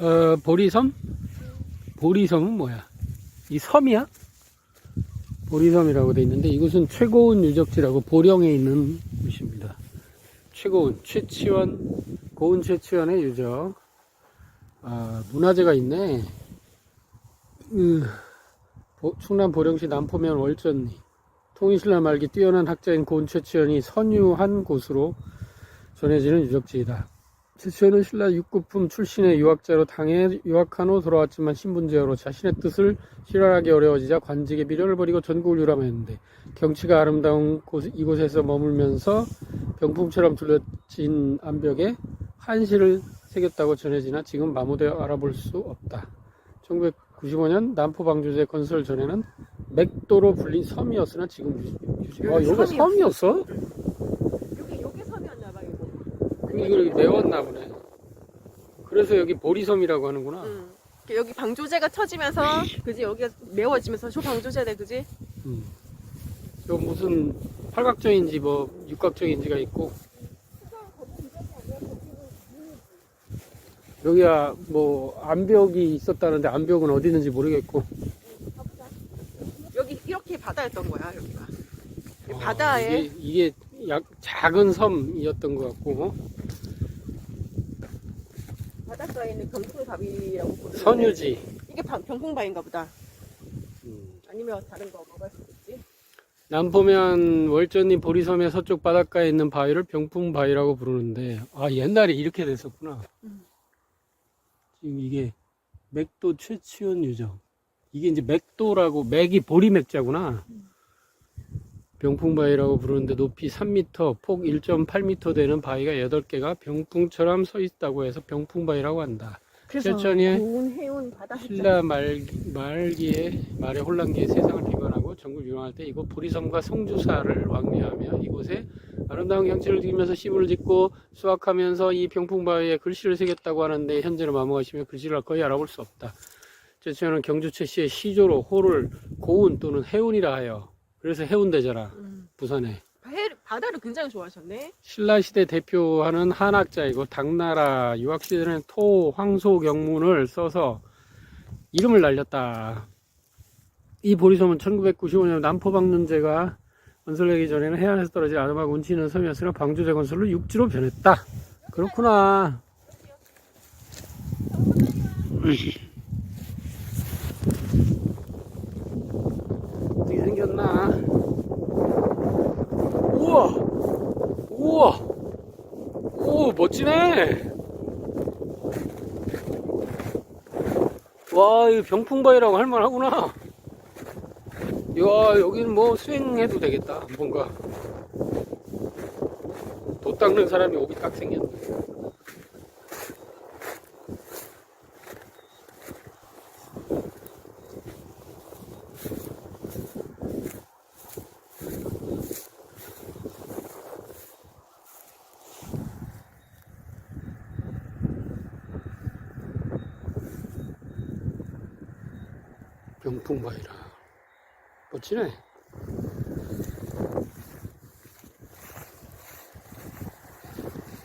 어, 보리섬? 보리섬은 뭐야? 이 섬이야? 보리섬이라고 돼 있는데 이곳은 최고운 유적지라고 보령에 있는 곳입니다. 최고운 최치원 고운 최치원의 유적. 아 문화재가 있네. 으, 보- 충남 보령시 남포면 월전리 통일신라 말기 뛰어난 학자인 고운 최치원이 선유한 곳으로 전해지는 유적지이다. 최치원은 신라 육구품 출신의 유학자로 당해 유학한 후 돌아왔지만 신분제어로 자신의 뜻을 실현하기 어려워지자 관직에 미련을 버리고 전국을 유람했는데 경치가 아름다운 곳, 이곳에서 머물면서 병풍처럼 둘러진 암벽에 한시를 새겼다고 전해지나 지금 마모되어 알아볼 수 없다. 1995년 남포 방조제 건설 전에는 맥도로 불린 섬이었으나 지금 유지. 유지. 아, 여기가 섬이었어. 섬이었어? 여기 여기 섬이었나 봐 이거. 이걸 메웠나 보네. 그래서 여기 보리섬이라고 하는구나. 응. 여기 방조제가 터지면서 그지 여기가 메워지면서 저 방조제네 그지? 음. 저 무슨 팔각정인지 뭐 육각정인지가 있고 여기야 뭐 암벽이 있었다는데 암벽은 어디 있는지 모르겠고 여기 이렇게 바다였던 거야 여기가. 아, 바다에 이게, 이게 약 작은 섬이었던 것 같고 어? 바닷가에 있는 병풍바위라고 부르는 선유지 이게 방- 병풍바위인가 보다. 음. 아니면 다른 거 먹을 수도 있지. 남포면 월전리 보리섬의 서쪽 바닷가에 있는 바위를 병풍바위라고 부르는데 아 옛날에 이렇게 됐었구나 음. 지금 이게 맥도 최치원 유적 이게 이제 맥도라고 맥이 보리 맥자구나 병풍바위라고 부르는데 높이 3m 폭 1.8m 되는 바위가 8개가 병풍처럼 서 있다고 해서 병풍바위라고 한다. 바다 신라 말, 말기에 말의 혼란기에 세상을 비관하고 전국 유랑할 때 이곳 보리섬과 성주사를 왕래하며 이곳에 아름다운 경치를 즐기면서 시부를 짓고 수확하면서 이 병풍바위에 글씨를 새겼다고 하는데 현재는 마모하시며 글씨를 거의 알아볼 수 없다. 최초는 경주 최씨의 시조로 호를 고운 또는 해운이라 하여 그래서 해운대잖아 음. 부산에 해, 바다를 굉장히 좋아하셨네. 신라시대 대표하는 한학자이고 당나라 유학시대는 토, 황소 경문을 써서 이름을 날렸다. 이 보리섬은 1995년 남포방문제가 건설되기 전에는 해안에서 떨어진 아름하고 운치 있는 섬이었으나 방조제 건설로 육지로 변했다. 그렇구나. 어떻게 생겼나? 우와! 우와! 오, 멋지네! 와, 이 병풍바위라고 할만하구나. 야, 여기는 뭐 수행해도 되겠다. 뭔가. 돛 닦는 사람이 오기 딱 생겼네. 병풍바위라. 멋지네.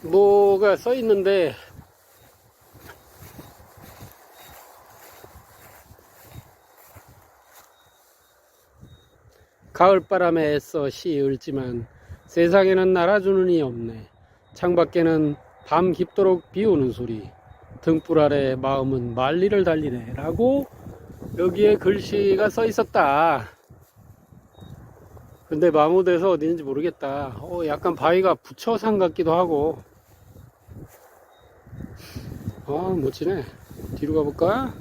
뭐가 써 있는데 가을바람에 애써 시 읊지만 세상에는 날아주는 이 없네 창밖에는 밤 깊도록 비 오는 소리 등불 아래 마음은 만리를 달리네 라고 여기에 글씨가 써 있었다. 근데 마모돼서 어디 있는지 모르겠다. 어, 약간 바위가 부처산 같기도 하고. 아 멋지네. 뒤로 가볼까?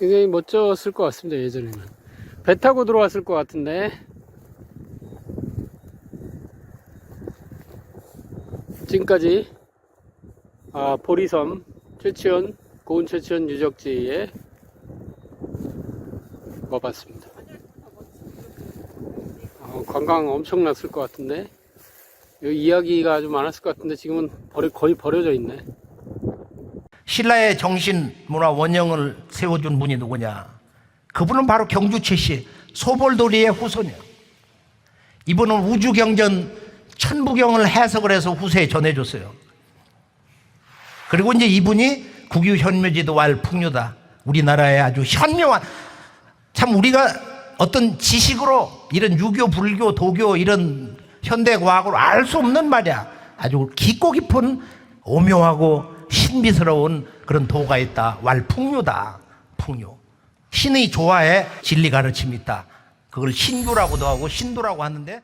굉장히 멋졌을 것 같습니다 예전에는. 배 타고 들어왔을 것 같은데. 지금까지 아, 보리섬 최치원 고운 최치원 유적지에 와봤습니다. 어, 관광 엄청 났을 것 같은데. 이야기가 아주 많았을 것 같은데 지금은 버려, 거의 버려져 있네. 신라의 정신 문화 원형을 세워준 분이 누구냐? 그분은 바로 경주 최 씨, 소볼도리의 후손이에요. 이분은 우주경전 천부경을 해석을 해서 후세에 전해줬어요. 그리고 이제 이분이 국유 현묘지도 왈 풍류다. 우리나라의 아주 현묘한 참 우리가 어떤 지식으로 이런 유교, 불교, 도교 이런 현대 과학으로 알 수 없는 말이야. 아주 깊고 깊은 오묘하고 신비스러운 그런 도가 있다. 왈 풍류다. 풍류. 신의 조화에 진리 가르침이 있다. 그걸 신교라고도 하고 신도라고 하는데